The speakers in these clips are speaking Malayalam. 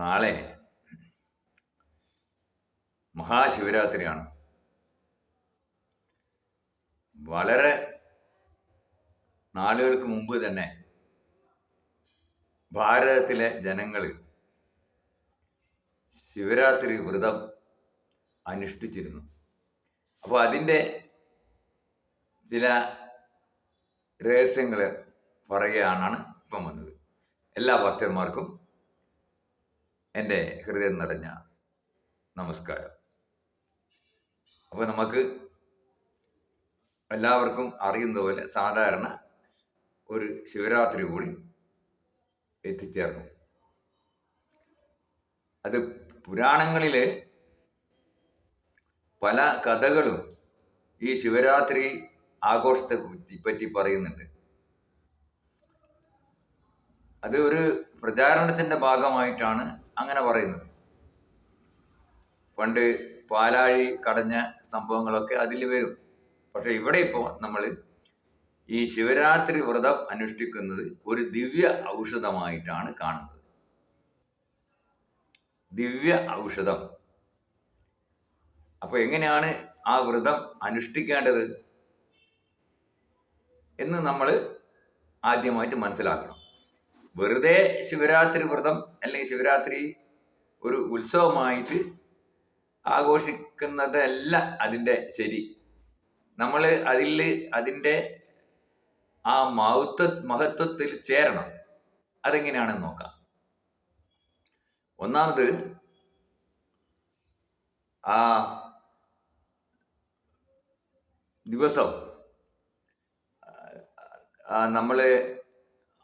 നാളെ മഹാശിവരാത്രിയാണ്. വളരെ നാളുകൾക്ക് മുമ്പ് തന്നെ ഭാരതത്തിലെ ജനങ്ങൾ ശിവരാത്രി വ്രതം അനുഷ്ഠിച്ചിരുന്നു. അപ്പോൾ അതിന്റെ ചില രഹസ്യങ്ങൾ പറയുകയാണ് ഇപ്പം വന്നത്. എല്ലാ ഭക്തന്മാർക്കും എന്റെ ഹൃദയം നിറഞ്ഞ നമസ്കാരം. അപ്പോൾ നമുക്ക് എല്ലാവർക്കും അറിയുന്ന പോലെ സാധാരണ ഒരു ശിവരാത്രി കൂടി എത്തിച്ചേർന്നു. അത് പുരാണങ്ങളിൽ പല കഥകളും ഈ ശിവരാത്രി ആഘോഷത്തെ പറ്റി പറയുന്നുണ്ട്. അത് ഒരു പ്രചാരണത്തിന്റെ ഭാഗമായിട്ടാണ് അങ്ങനെ പറയുന്നത്. പണ്ട് പാലാഴി കടഞ്ഞ സംഭവങ്ങളൊക്കെ അതിൽ വരും. പക്ഷെ ഇവിടെ ഇപ്പോൾ നമ്മൾ ഈ ശിവരാത്രി വ്രതം അനുഷ്ഠിക്കുന്നത് ഒരു ദിവ്യ ഔഷധമായിട്ടാണ് കാണുന്നത്. ദിവ്യ ഔഷധം. അപ്പൊ എങ്ങനെയാണ് ആ വ്രതം അനുഷ്ഠിക്കേണ്ടത് എന്ന് നമ്മൾ ആദ്യമായിട്ട് മനസ്സിലാക്കണം. വെറുതെ ശിവരാത്രി വ്രതം അല്ലെങ്കിൽ ശിവരാത്രി ഒരു ഉത്സവമായിട്ട് ആഘോഷിക്കുന്നതല്ല അതിന്റെ ശരി. നമ്മൾ അതിൽ അതിന്റെ ആ മഹത്വ മഹത്വത്തിൽ ചേരണം. അതെങ്ങനെയാണെന്ന് നോക്കാം. ഒന്നാമത് ആ ദിവസം നമ്മൾ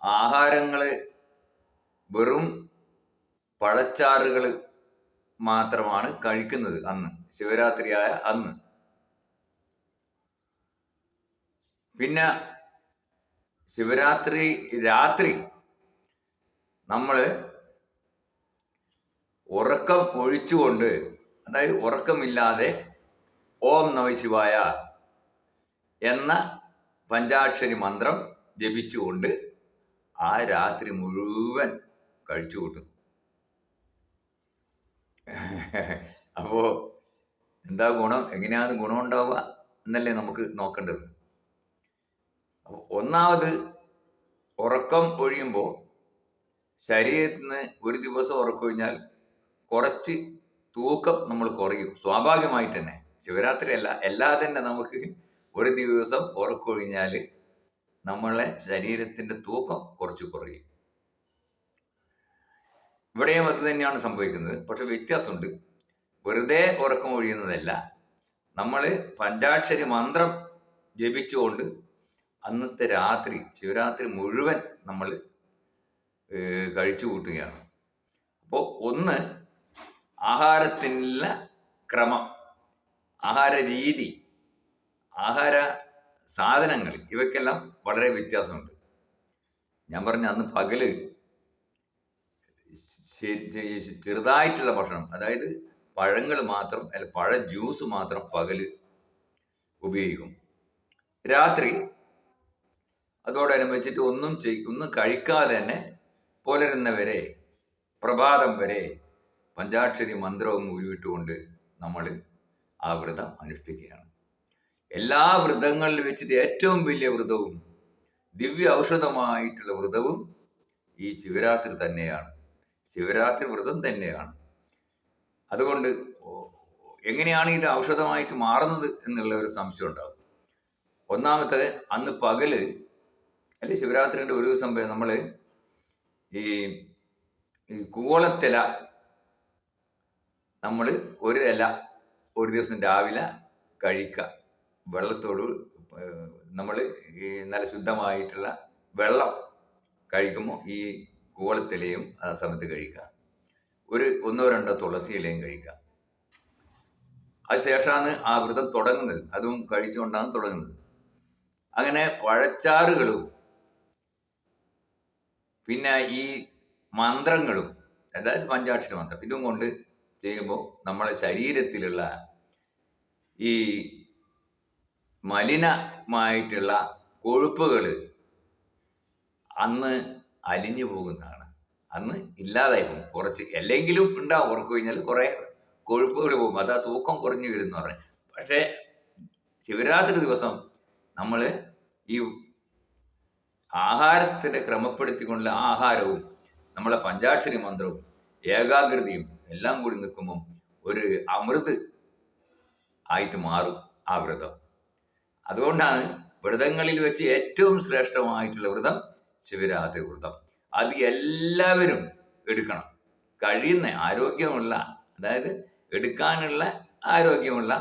ആഹാരങ്ങൾ വെറും പഴച്ചാറുകൾ മാത്രമാണ് കഴിക്കുന്നത് അന്ന് ശിവരാത്രിയായ അന്ന്. പിന്നെ ശിവരാത്രി രാത്രി നമ്മൾ ഉറക്കം ഒഴിച്ചുകൊണ്ട് അതായത് ഉറക്കമില്ലാതെ ഓം നമശിവായ എന്ന പഞ്ചാക്ഷരി മന്ത്രം ജപിച്ചുകൊണ്ട് ആ രാത്രി മുഴുവൻ കഴിച്ചു കൂട്ടുന്നു. അപ്പോ എന്താ ഗുണം? എങ്ങനെയാണ് ഗുണം ഉണ്ടാവുക എന്നല്ലേ നമുക്ക് നോക്കേണ്ടത്. ഒന്നാമത് ഉറക്കം ഒഴിയുമ്പോൾ ശരീരത്തിൽ നിന്ന് ഒരു ദിവസം ഉറക്കം കഴിഞ്ഞാൽ കുറച്ച് തൂക്കം നമ്മൾ കുറയും. സ്വാഭാവികമായിട്ട് തന്നെ. ശിവരാത്രി അല്ല അല്ലാതെ തന്നെ നമുക്ക് ഒരു ദിവസം ഉറക്കൊഴിഞ്ഞാൽ നമ്മളെ ശരീരത്തിന്റെ തൂക്കം കുറച്ച് കുറയും. ഇവിടെയും അത് തന്നെയാണ് സംഭവിക്കുന്നത്. പക്ഷെ വ്യത്യാസമുണ്ട്. വെറുതെ ഉറക്കം ഒഴിയുന്നതല്ല. നമ്മൾ പഞ്ചാക്ഷരി മന്ത്രം ജപിച്ചുകൊണ്ട് അന്നത്തെ രാത്രി ശിവരാത്രി മുഴുവൻ നമ്മൾ കഴിച്ചു കൂട്ടുകയാണ്. അപ്പോൾ ഒന്ന് ആഹാരത്തിനുള്ള ക്രമം ആഹാര രീതി ആഹാര സാധനങ്ങൾ ഇവയ്ക്കെല്ലാം വളരെ വ്യത്യാസമുണ്ട്. ഞാൻ പറഞ്ഞ അന്ന് പകൽ ചെറുതായിട്ടുള്ള ഭക്ഷണം അതായത് പഴങ്ങൾ മാത്രം അല്ല പഴ ജ്യൂസ് മാത്രം പകൽ ഉപയോഗിക്കും. രാത്രി അതോടനുബന്ധിച്ചിട്ട് ഒന്നും ചെയ് ഒന്നും കഴിക്കാതെ തന്നെ പുലരുന്നവരെ പ്രഭാതം വരെ പഞ്ചാക്ഷരി മന്ത്രവും ഉരുവിട്ടുകൊണ്ട് നമ്മൾ ആ വ്രതം അനുഷ്ഠിക്കുകയാണ്. എല്ലാ വ്രതങ്ങളിൽ വെച്ചിട്ട് ഏറ്റവും വലിയ വ്രതവും ദിവ്യ ഔഷധമായിട്ടുള്ള വ്രതവും ഈ ശിവരാത്രി തന്നെയാണ്. ശിവരാത്രി വ്രതം തന്നെയാണ്. അതുകൊണ്ട് എങ്ങനെയാണ് ഇത് ഔഷധമായിട്ട് മാറുന്നത് എന്നുള്ള ഒരു സംശയം ഉണ്ടാകും ഒന്നാമത്തെ അന്ന് പകൽ അല്ലെ ശിവരാത്രിയുടെ ഒരു ദിവസം നമ്മൾ ഈ ഈ കൂവളത്തില നമ്മൾ ഒരു ഇല ഒരു ദിവസം രാവിലെ കഴിക്കുക. വെള്ളത്തോട് നമ്മൾ ഈ നല്ല ശുദ്ധമായിട്ടുള്ള വെള്ളം കഴിക്കുമ്പോൾ ഈ കൂവളത്തിലയും ആ സമയത്ത് കഴിക്കുക. ഒരു ഒന്നോ രണ്ടോ തുളസി ഇലയും കഴിക്കുക. അതിനുശേഷമാണ് ആ വ്രതം തുടങ്ങുന്നത്. അതും കഴിച്ചുകൊണ്ടാണ് തുടങ്ങുന്നത്. അങ്ങനെ പഴച്ചാറുകളും പിന്നെ ഈ മന്ത്രങ്ങളും അതായത് പഞ്ചാക്ഷര മന്ത്രം ഇതും കൊണ്ട് ചെയ്യുമ്പോൾ നമ്മളെ ശരീരത്തിലുള്ള ഈ മലിനമായിട്ടുള്ള കൊഴുപ്പുകൾ അന്ന് അലിഞ്ഞു പോകുന്നതാണ്. അന്ന് ഇല്ലാതായി പോകും കുറച്ച് അല്ലെങ്കിലും ഉണ്ടാവും ഉറക്കു കഴിഞ്ഞാൽ കുറേ കൊഴുപ്പുകൾ പോകും. അത് തൂക്കം കുറഞ്ഞു വരും എന്ന് പറഞ്ഞു. പക്ഷേ ശിവരാത്രി ദിവസം നമ്മൾ ഈ ആഹാരത്തിനെ ക്രമപ്പെടുത്തിക്കൊണ്ടുള്ള ആഹാരവും നമ്മളെ പഞ്ചാക്ഷരി മന്ത്രവും ഏകാഗ്രതയും എല്ലാം കൂടി നിൽക്കുമ്പം ഒരു അമൃത് ആയിട്ട് മാറും ആ വ്രതം. അതുകൊണ്ടാണ് വ്രതങ്ങളിൽ വെച്ച് ഏറ്റവും ശ്രേഷ്ഠമായിട്ടുള്ള വ്രതം ശിവരാത്രി വ്രതം. അത് എല്ലാവരും എടുക്കണം. കഴിയുന്ന ആരോഗ്യമുള്ള അതായത് എടുക്കാനുള്ള ആരോഗ്യമുള്ള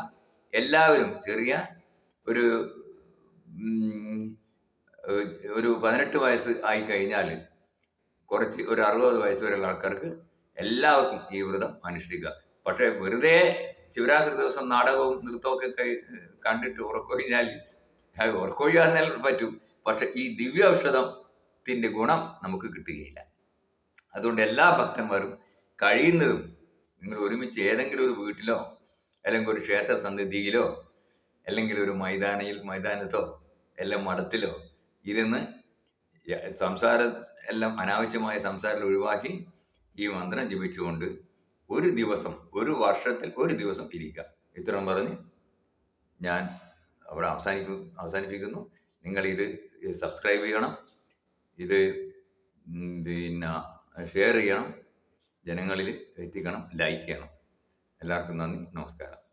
എല്ലാവരും ചെറിയ ഒരു ഒരു പതിനെട്ട് വയസ്സ് ആയി കഴിഞ്ഞാൽ കുറച്ച് ഒരു അറുപത് വയസ്സ് വരെയുള്ള ആൾക്കാർക്ക് എല്ലാവർക്കും ഈ വ്രതം അനുഷ്ഠിക്കുക. പക്ഷേ വെറുതെ ശിവരാത്രി ദിവസം നാടകവും നൃത്തമൊക്കെ കണ്ടിട്ട് ഉറക്കൊഴിഞ്ഞാൽ ഉറക്കൊഴിയാന്നാൽ പറ്റും. പക്ഷെ ഈ ദിവ്യ ഔഷധത്തിന്റെ ഗുണം നമുക്ക് കിട്ടുകയില്ല. അതുകൊണ്ട് എല്ലാ ഭക്തന്മാരും കഴിയുന്നതും നിങ്ങൾ ഒരുമിച്ച് ഏതെങ്കിലും ഒരു വീട്ടിലോ അല്ലെങ്കിൽ ഒരു ക്ഷേത്ര സന്നിധിയിലോ അല്ലെങ്കിൽ ഒരു മൈതാനയിൽ മൈതാനത്തോ എല്ലാം മഠത്തിലോ ഇരുന്ന് സംസാരം എല്ലാം അനാവശ്യമായ സംസാരം ഒഴിവാക്കി ഈ മന്ത്രം ജപിച്ചുകൊണ്ട് ഒരു ദിവസം ഒരു വർഷത്തിൽ ഒരു ദിവസം ഇരിക്കുക. ഇത്രയും പറഞ്ഞ് ഞാൻ അവിടെ അവസാനിക്കും അവസാനിപ്പിക്കുന്നു. നിങ്ങൾ ഇത് സബ്സ്ക്രൈബ് ചെയ്യണം. ഇത് പിന്നെ ഷെയർ ചെയ്യണം. ജനങ്ങളിൽ എത്തിക്കണം ലൈക്ക് ചെയ്യണം. എല്ലാവർക്കും നന്ദി നമസ്കാരം.